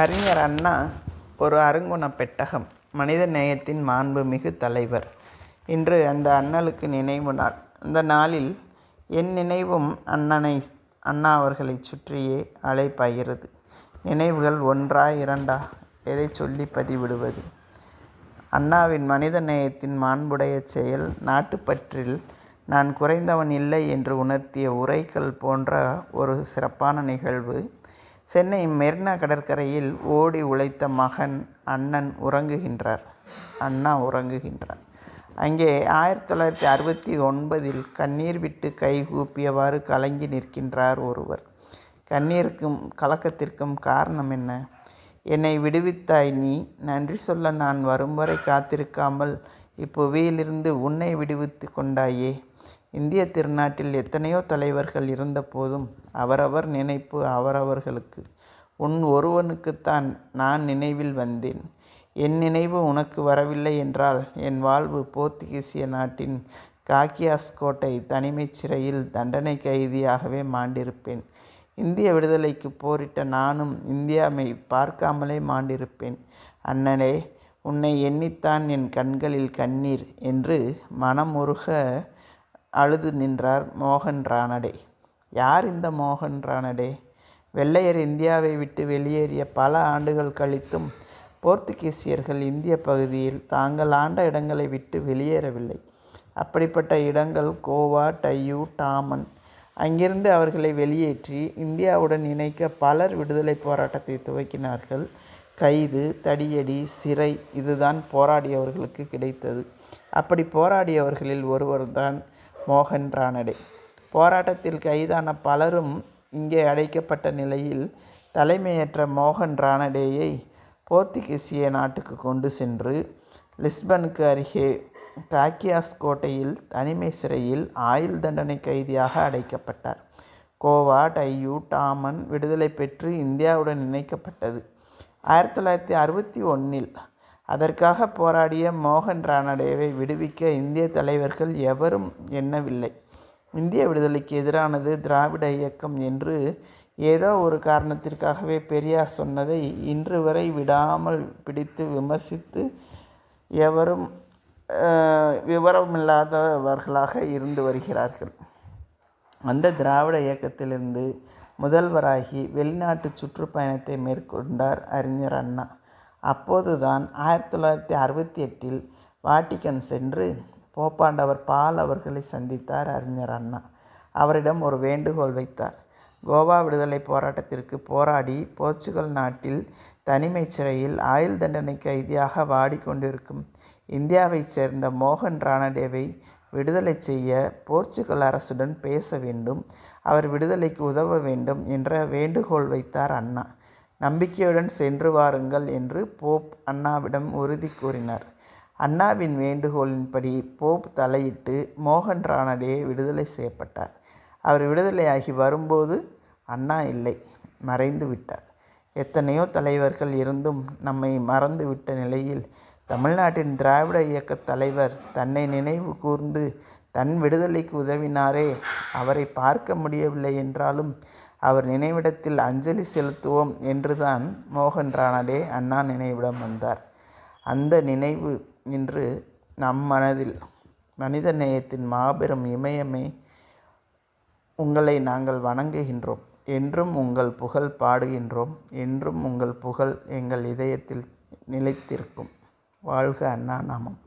அறிஞர் அண்ணா ஒரு அருங்குண பெட்டகம் மனித நேயத்தின் மாண்புமிகு தலைவர். இன்று அந்த அண்ணலுக்கு நினைவு நாள். அந்த நாளில் என் நினைவும் அண்ணனை அண்ணா அவர்களைச் சுற்றியே அலைபாய்கிறது நினைவுகள் ஒன்றா இரண்டா? எதை சொல்லி பதிவிடுவது? அண்ணாவின் மனித நேயத்தின் மாண்புடைய செயல் நாட்டுப்பற்றில் நான் குறைந்தவன் இல்லை என்று உணர்த்திய உரைக்கல் போன்ற ஒரு சிறப்பான நிகழ்வு சென்னை மெரினா கடற்கரையில் ஓடி உழைத்த மகன் அண்ணன் உறங்குகின்றார். அண்ணா உறங்குகின்றார். அங்கே ஆயிரத்தி தொள்ளாயிரத்தி அறுபத்தி ஒன்பதில் கண்ணீர் விட்டு கைகூப்பியவாறு கலங்கி நிற்கின்றார் ஒருவர். கண்ணீருக்கும் கலக்கத்திற்கும் காரணம் என்ன? என்னை விடுவித்தாய் நீ. நன்றி சொல்ல நான் வரும் வரை காத்திருக்காமல் இப்புவியிலிருந்து உன்னை விடுவித்து கொண்டாயே. இந்திய திருநாட்டில் எத்தனையோ தலைவர்கள் இருந்தபோதும் அவரவர் நினைப்பு அவரவர்களுக்கு. உன் ஒருவனுக்குத்தான் நான் நினைவில் வந்தேன். என் நினைவு உனக்கு வரவில்லை என்றால் என் வாழ்வு போர்த்துகீசிய நாட்டின் காக்கியாஸ் கோட்டை தனிமைச் சிறையில் தண்டனை கைதியாகவே மாண்டிருப்பேன். இந்திய விடுதலைக்கு போரிட்ட நானும் இந்தியாவை பார்க்காமலே மாண்டிருப்பேன். அண்ணனே உன்னை எண்ணித்தான் என் கண்களில் கண்ணீர் என்று மனமுருக அழுது நின்றார் மோகன் ரானடே யார் இந்த மோகன் ரானடே வெள்ளையர் இந்தியாவை விட்டு வெளியேறிய பல ஆண்டுகள் கழித்தும் போர்த்துகீசியர்கள் இந்திய பகுதியில் தாங்கள் ஆண்ட இடங்களை விட்டு வெளியேறவில்லை. அப்படிப்பட்ட இடங்கள் கோவா டையூ டாமன். அங்கிருந்து அவர்களை வெளியேற்றி இந்தியாவுடன் இணைக்க பலர் விடுதலை போராட்டத்தை துவக்கினார்கள். கைது தடியடி சிறை இதுதான் போராடியவர்களுக்கு கிடைத்தது. அப்படி போராடியவர்களில் ஒருவர்தான் மோகன் ரானடே போராட்டத்தில் கைதான பலரும் இங்கே அடைக்கப்பட்ட நிலையில் தலைமையற்ற மோகன் ரானடேயை போர்த்துகீசிய நாட்டுக்கு கொண்டு சென்று லிஸ்பனுக்கு அருகே காக்கியாஸ் கோட்டையில் தனிமை சிறையில் ஆயுள் தண்டனை கைதியாக அடைக்கப்பட்டார். கோவா டையூ டாமன் விடுதலை பெற்று இந்தியாவுடன் இணைக்கப்பட்டது. ஆயிரத்தி தொள்ளாயிரத்தி அறுபத்தி ஒன்றில் அதற்காக போராடிய மோகன் ரானடேவை விடுவிக்க இந்திய தலைவர்கள் எவரும் எண்ணவில்லை. இந்திய விடுதலைக்கு எதிரானது திராவிட இயக்கம் என்று ஏதோ ஒரு காரணத்திற்காகவே பெரியார் சொன்னதை இன்று வரை விடாமல் பிடித்து விமர்சித்து எவரும் விவரமில்லாதவர்களாக இருந்து வருகிறார்கள். அந்த திராவிட இயக்கத்திலிருந்து முதல்வராகி வெளிநாட்டு சுற்றுப்பயணத்தை மேற்கொண்டார் அறிஞர் அண்ணா. அப்போதுதான் ஆயிரத்தி தொள்ளாயிரத்தி அறுபத்தி எட்டில் வாட்டிக்கன் சென்று போப்பாண்டவர் பால் அவர்களை சந்தித்தார் அறிஞர் அண்ணா. அவரிடம் ஒரு வேண்டுகோள் வைத்தார். கோவா விடுதலை போராட்டத்திற்கு போராடி போர்ச்சுகல் நாட்டில் தனிமை சிறையில் ஆயுள் தண்டனை கைதியாக வாடிக்கொண்டிருக்கும் இந்தியாவைச் சேர்ந்த மோகன் ராணடேவை விடுதலை செய்ய போர்ச்சுகல் அரசுடன் பேச வேண்டும் அவர் விடுதலைக்கு உதவ வேண்டும் என்ற வேண்டுகோள் வைத்தார் அண்ணா. நம்பிக்கையுடன் சென்று வாருங்கள் என்று போப் அண்ணாவிடம் உறுதி கூறினார். அண்ணாவின் வேண்டுகோளின்படி போப் தலையிட்டு மோகன் ராணடே விடுதலை செய்யப்பட்டார். அவர் விடுதலையாகி வரும்போது அண்ணா இல்லை மறைந்து விட்டார். எத்தனையோ தலைவர்கள் இருந்தும் நம்மை மறந்து விட்ட நிலையில் தமிழ்நாட்டின் திராவிட இயக்க தலைவர் தன்னை நினைவு கூர்ந்து தன் விடுதலைக்கு உதவினாரே அவரை பார்க்க முடியவில்லை என்றாலும் அவர் நினைவிடத்தில் அஞ்சலி செலுத்துவோம் என்றுதான் மோகன் ராணடே அண்ணா நினைவிடம் வந்தார். அந்த நினைவு இன்று நம் மனதில் மனித நேயத்தின் மாபெரும் இமயமே உங்களை நாங்கள் வணங்குகின்றோம். என்றும் உங்கள் புகழ் பாடுகின்றோம். என்றும் உங்கள் புகழ் எங்கள் இதயத்தில் நிலைத்திருக்கும். வாழ்க அண்ணா நாமம்.